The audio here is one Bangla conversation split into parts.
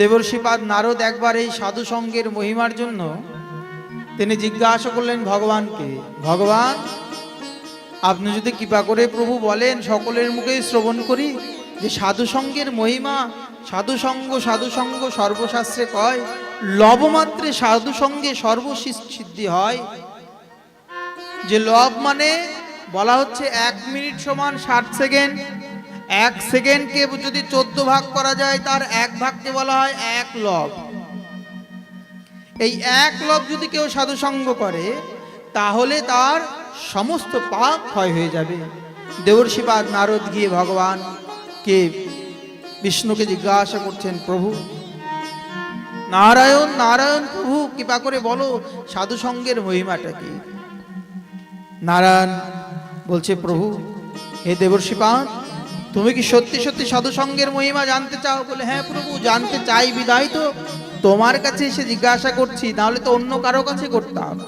দেবর্ষিপাদ নারদ একবার এই সাধু সঙ্গের মহিমার জন্য তিনি জিজ্ঞাসা করলেন, ভগবানকে, ভগবান, আপনি যদি কৃপা করে প্রভু বলেন, সকলের মুখেই শ্রবণ করি যে সাধু সঙ্গের মহিমা সাধু সঙ্গ সাধু সঙ্গ সর্বশাস্ত্রে কয়, লবমাত্রে সাধু সঙ্গে সর্বসিদ্ধি হয়। যে লব মানে বলা হচ্ছে এক মিনিট সমান ষাট সেকেন্ড এক সেকেন্ডকে যদি চোদ্দ ভাগ করা যায়, তার এক ভাগকে বলা হয় এক লব। এই এক লব যদি কেউ সাধু সঙ্গ করে, তাহলে তার সমস্ত পাপ ক্ষয় হয়ে যাবে। দেবর্ষিপাদ নারদ গিয়ে ভগবান কে বিষ্ণুকে জিজ্ঞাসা করছেন, প্রভু, নারায়ণ নারায়ণ প্রভু, কৃপা করে বলো সাধু সঙ্গের মহিমাটা কি? নারায়ণ বলছে, প্রভু, হে দেবর্ষিপাদ তুমি কি সত্যি সত্যি সাধু সঙ্গের মহিমা জানতে চাও? বলে হ্যাঁ প্রভু, জানতে চাই বিদায় তো। তোমার কাছে এসে জিজ্ঞাসা করছি তাহলে তো অন্য কারও কাছে করতাম।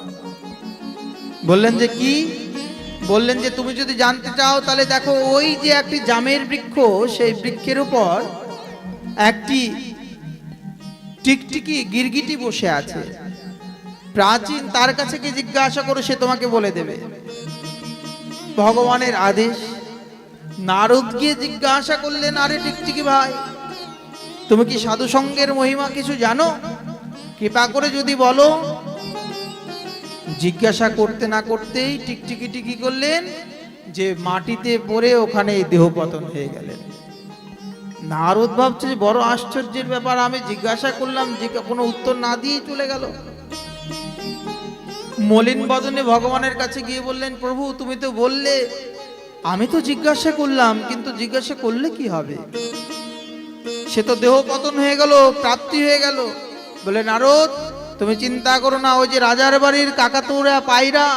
বললেন যে, কি? বললেন যে, তুমি যদি জানতে চাও, তাহলে দেখো, ওই যে একটি জামের বৃক্ষ, সেই বৃক্ষের উপর একটি টিকটিকি গিরগিটি বসে আছে। প্রাচীন তার কাছে কি জিজ্ঞাসা করো সে তোমাকে বলে দেবে। ভগবানের আদেশ নারদ গিয়ে জিজ্ঞাসা করলেন, আরে টিকটিকি ভাই, তুমি কি সাধু সঙ্গের মহিমা কিছু জানো? কৃপা করে যদি বলো। জিজ্ঞাসা করতে না করতেই টিকটিকি টিকি করলেন, যে মাটিতে পড়ে ওখানে দেহ পতন হয়ে গেলেন। নারদ ভাবছে, বড় আশ্চর্যের ব্যাপার, আমি জিজ্ঞাসা করলাম, যে কোনো উত্তর না দিয়ে চলে গেল। মলিন বদনে ভগবানের কাছে গিয়ে বললেন, প্রভু, তুমি তো বললে আমি তো জিজ্ঞাসা করলাম, কিন্তু জিজ্ঞাসা করলে কি হবে? সে তো দেহ পতন হয়ে গেল, প্রাপ্তি হয়ে গেল। বলে, নারদ, তুমি চিন্তা করো না, ওই যে রাজার বাড়ির কাকাতুরা, পায়রা,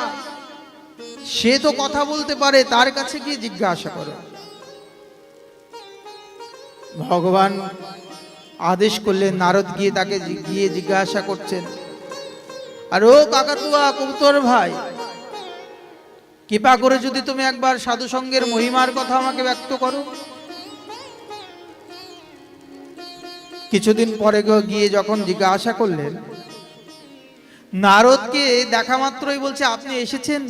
সে তো কথা বলতে পারে, তার কাছে গিয়ে জিজ্ঞাসা করো। ভগবান আদেশ করলেন, নারদ গিয়ে তাকে গিয়ে জিজ্ঞাসা করছেন, আর ও কাকাতুয়া, কবুতর ভাই কৃপা করে যদি তুমি একবার সাধু সঙ্গের মহিমার কথা আমাকে ব্যক্ত করো। কিছুদিন পরে গিয়ে যখন জিজ্ঞাসা করলেন, নারদকে দেখা মাত্রই বলছে আপনি এসেছেন।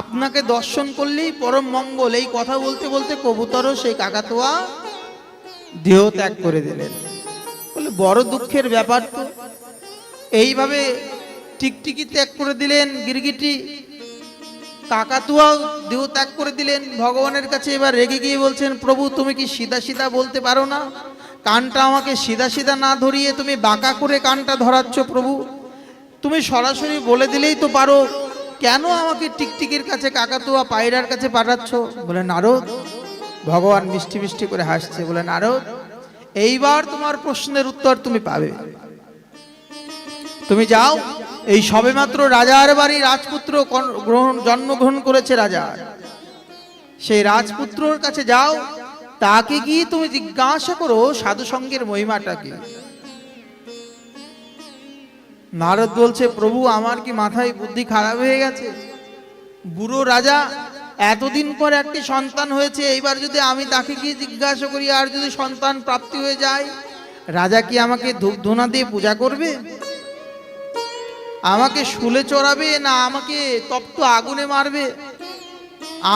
আপনাকে দর্শন করলেই পরম মঙ্গল। এই কথা বলতে বলতে কবুতরও সেই কাকাতোয়া দেহ ত্যাগ করে দিলেন। বলে, বড় দুঃখের ব্যাপার তো। এইভাবে টিকটিকি ত্যাগ করে দিলেন গিরগিটি। কাকাতুয়াও দেহ ত্যাগ করে দিলেন। ভগবানের কাছে এবার রেগে গিয়ে বলছেন, প্রভু, তুমি কি সিধা সিধা বলতে পারো না? কানটা আমাকে সিধা সিধা না ধরিয়ে তুমি বাঁকা করে কানটা ধরাচ্ছ প্রভু? তুমি সরাসরি বলে দিলেই তো পারো। কেন আমাকে টিকটিকির কাছে, কাকাতুয়া পায়রার কাছে পাঠাচ্ছ? বলে, নারদ, ভগবান মিষ্টি মিষ্টি করে হাসছে। বলে, নারদ, এইবার তোমার প্রশ্নের উত্তর তুমি পাবে। তুমি যাও এই সবেমাত্র রাজার বাড়ি রাজপুত্র গ্রহণ, জন্মগ্রহণ করেছে রাজা। সেই রাজপুত্রর কাছে যাও, তাকে গিয়ে তুমি জিজ্ঞাসা করো সাধু সঙ্গের মহিমাটা কি নারদ বলছে, প্রভু, আমার কি মাথায় বুদ্ধি খারাপ হয়ে গেছে? বুড়ো রাজা, এতদিন পর একটি সন্তান হয়েছে, এইবার যদি আমি তাকে গিয়ে জিজ্ঞাসা করি, আর যদি সন্তান প্রাপ্তি হয়ে যায়, রাজা কি আমাকে ধূপ ধুনা দিয়ে পূজা করবে? আমাকে শুলে চড়াবে না আমাকে তপ্ত আগুনে মারবে?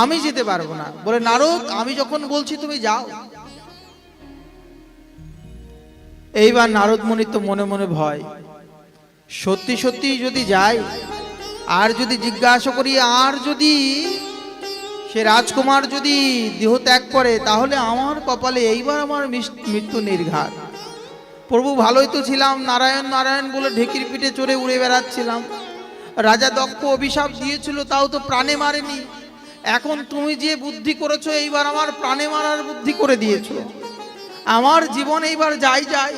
আমি যেতে পারব না। বলে, নারক, আমি যখন বলছি তুমি যাও। এইবার নারদ মুনির তো মনে মনে ভয়। সত্যি সত্যি যদি যাই আর যদি জিজ্ঞাসা করি, আর যদি সে রাজকুমার যদি দেহ ত্যাগ করে, তাহলে আমার কপালে এইবার আমার মৃত্যু নির্ঘাত। প্রভু ভালোই তো ছিলাম, নারায়ণ নারায়ণ বলে ঢেকির পিঠে চড়ে উড়ে বেড়াচ্ছিলাম। রাজা দক্ষ অভিশাপ দিয়েছিল, তাও তো প্রাণে মারেনি। এখন তুমি যে বুদ্ধি করেছ, এইবার আমার প্রাণে মারার বুদ্ধি করে দিয়েছ। আমার জীবন এইবার যাই যায়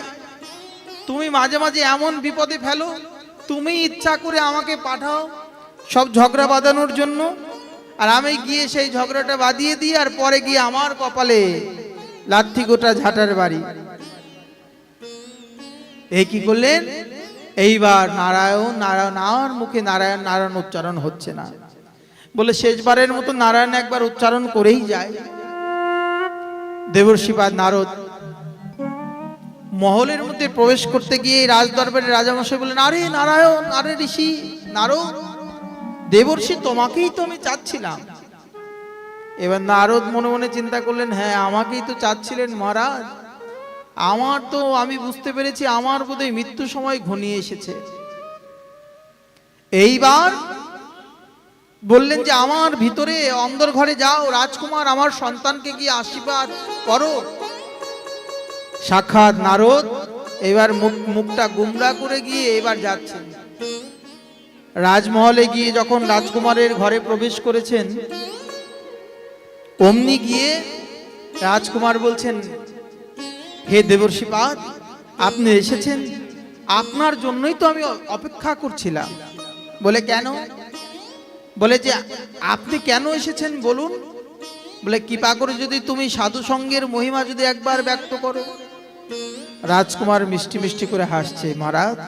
তুমি মাঝে মাঝে এমন বিপদে ফেলো, তুমি ইচ্ছা করে আমাকে পাঠাও, সব ঝগড়া বাঁধানোর জন্য। আর আমি গিয়ে সেই ঝগড়াটা বাঁধিয়ে দিই, আর পরে গিয়ে আমার কপালে লাথি গোটা ঝাঁটার বাড়ি। এই কি করলেন? এইবার নারায়ণ নারায়ণ, আর মুখে নারায়ণ নারায়ণ উচ্চারণ হচ্ছে না। বলে শেষবারের মতো নারায়ণ একবার উচ্চারণ করেই যায়। দেবর্ষিপাদ নারদ মহলের মধ্যে প্রবেশ করতে গিয়ে রাজ দরবারে রাজামশাই বললেন, আরে নারায়ণ, আরে ঋষি, নারদ, দেবর্ষি, তোমাকেই তো আমি চাচ্ছিলাম। এবার নারদ মনে মনে চিন্তা করলেন হ্যাঁ আমাকেই তো চাচ্ছিলেন মহারাজ। আমার তো আমি বুঝতে পেরেছি আমার বোধহয় মৃত্যু সময় ঘনিয়ে এসেছে। এইবার বললেন যে, আমার ভিতরে অন্দর ঘরে যাও, রাজকুমার আমার সন্তানকে গিয়ে আশীর্বাদ করো। সাক্ষাৎ নারদ এবার মুখ- মুখটা গুমরা করে গিয়ে এবার যাচ্ছেন। রাজমহলে গিয়ে যখন রাজকুমারের ঘরে প্রবেশ করেছেন, অমনি গিয়ে রাজকুমার বলছেন হে দেবর্ষিপাদ আপনি এসেছেন। আপনার জন্যই তো আমি অপেক্ষা করছিলাম। বলে কেন? বলে যে, আপনি কেন এসেছেন বলুন? বলে, কৃপা করে যদি তুমি সাধু সঙ্গের মহিমা যদি একবার ব্যক্ত করো। রাজকুমার মিষ্টি মিষ্টি করে হাসছে, মহারাজ,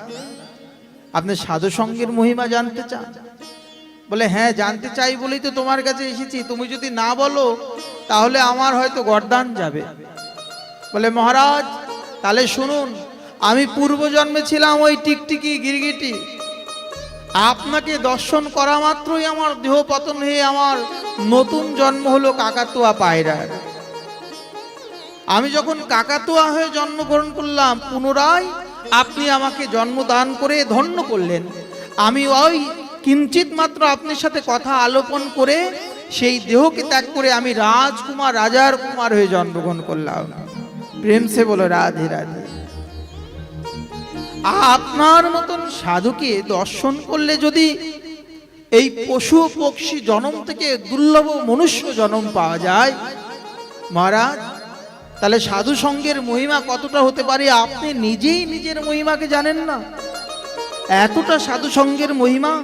আপনি সাধু সঙ্গের মহিমা জানতে চান? বলে হ্যাঁ জানতে চাই বলেই তো তোমার কাছে এসেছি। তুমি যদি না বলো, তাহলে আমার হয়তো গরদান যাবে। বলে, মহারাজ, তাহলে শুনুন, আমি পূর্বজন্মে ছিলাম ওই টিকটিকি গিরগিটি। আপনাকে দর্শন করা মাত্রই আমার দেহ পতন হয়ে আমার নতুন জন্ম হলো কাকাতুয়া পায়রার। আমি যখন কাকাতুয়া হয়ে জন্মগ্রহণ করলাম, পুনরায় আপনি আমাকে জন্মদান করে ধন্য করলেন। আমি ওই কিঞ্চিত মাত্র আপনার সাথে কথা আলোপন করে সেই দেহকে ত্যাগ করে আমি রাজকুমার, রাজার কুমার হয়ে জন্মগ্রহণ করলাম। প্রেম সে বলো, রাধে রাধে। আপনার মতন সাধুকে দর্শন করলে যদি এই পশু পক্ষী জনম থেকে দুর্লভ মনুষ্য জনম পাওয়া যায়, মহারাজ, তাহলে সাধু সঙ্গের মহিমা কতটা হতে পারে? আপনি নিজেই নিজের মহিমাকে জানেন না। এতটা সাধু সঙ্গের মহিমা,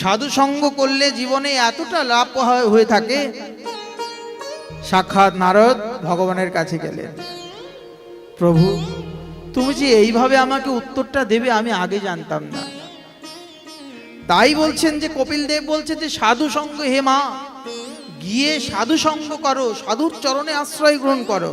সাধু সঙ্গ করলে জীবনে এতটা লাভ হয়ে থাকে। সাক্ষাৎ নারদ ভগবানের কাছে গেলেন। প্রভু, তুমি যে এইভাবে আমাকে উত্তরটা দেবে, আমি আগে জানতাম না। তাই বলছেন যে, কপিল দেব বলছে যে, সাধু সঙ্গ হে মা, গিয়ে সাধু সঙ্গ করো, সাধুর চরণে আশ্রয় গ্রহণ করো।